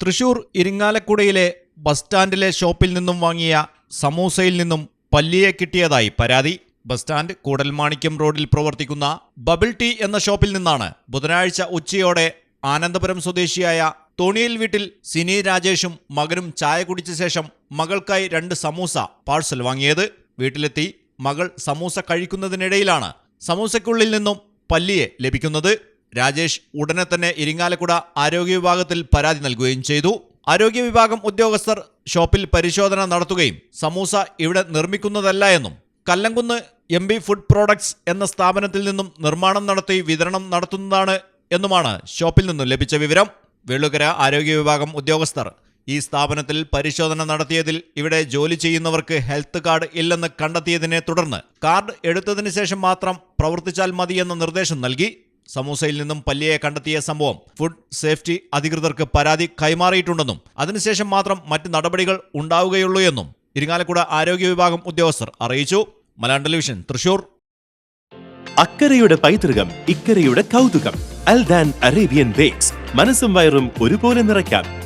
Thrissur ഇരിങ്ങാലക്കുടയിലെ bus സ്റ്റാൻഡിലെ ഷോപ്പിൽ നിന്നും വാങ്ങിയ സമൂസയിൽ നിന്നും പല്ലിയെ കിട്ടിയതായി പരാതി. ബസ് സ്റ്റാൻഡ് കൂടൽമാണിക്യം റോഡിൽ പ്രവർത്തിക്കുന്ന ബബിൾ ടീ എന്ന ഷോപ്പിൽ നിന്നാണ് ബുധനാഴ്ച ഉച്ചയോടെ ആനന്ദപുരം സ്വദേശിയായ തോണിയിൽ വീട്ടിൽ സിനി രാജേഷും മകനും ചായ കുടിച്ച ശേഷം മകൾക്കായി രണ്ട് സമൂസ പാഴ്സൽ വാങ്ങിയത്. വീട്ടിലെത്തി മകൾ സമൂസ കഴിക്കുന്നതിനിടയിലാണ് സമൂസയ്ക്കുള്ളിൽ നിന്നും പല്ലിയെ ലഭിക്കുന്നത്. രാജേഷ് ഉടനെ തന്നെ ഇരിങ്ങാലക്കുട ആരോഗ്യ വിഭാഗത്തിൽ പരാതി നൽകുകയും ചെയ്തു. ആരോഗ്യ വിഭാഗം ഉദ്യോഗസ്ഥർ ഷോപ്പിൽ പരിശോധന നടത്തുകയും സമൂസ ഇവിടെ നിർമ്മിക്കുന്നതല്ല എന്നും Kallamkunnu M B food products എന്ന സ്ഥാപനത്തിൽ നിന്നും നിർമ്മാണം നടത്തി വിതരണം നടത്തുന്നതാണ് എന്നുമാണ് ഷോപ്പിൽ നിന്നും ലഭിച്ച വിവരം. വെള്ളുകര ആരോഗ്യ വിഭാഗം ഉദ്യോഗസ്ഥർ ഈ സ്ഥാപനത്തിൽ പരിശോധന നടത്തിയതിൽ ഇവിടെ ജോലി ചെയ്യുന്നവർക്ക് ഹെൽത്ത് കാർഡ് ഇല്ലെന്ന് കണ്ടെത്തിയതിനെ തുടർന്ന് കാർഡ് എടുത്തതിനു ശേഷം മാത്രം പ്രവർത്തിച്ചാൽ മതിയെന്ന നിർദ്ദേശം നൽകി. സമൂസയിൽ നിന്നും പല്ലിയെ കണ്ടെത്തിയ സംഭവം. ഫുഡ് സേഫ്റ്റി അധികൃതർക്ക് പരാതി കൈമാറിയിട്ടുണ്ടെന്നും അതിനുശേഷം മാത്രം മറ്റ് നടപടികൾ ഉണ്ടാവുകയുള്ളൂ എന്നും ഇരിങ്ങാലക്കുട ആരോഗ്യ വിഭാഗം ഉദ്യോഗസ്ഥർ അറിയിച്ചു. മലയാളം ടെലിവിഷൻ തൃശൂർ. അക്കരയുടെ പൈതൃകം ഇക്കരയുടെ കൗതുകം. Aldan Arabian bakes. മനസ്സും വയറും ഒരുപോലെ നിറയ്ക്കാം.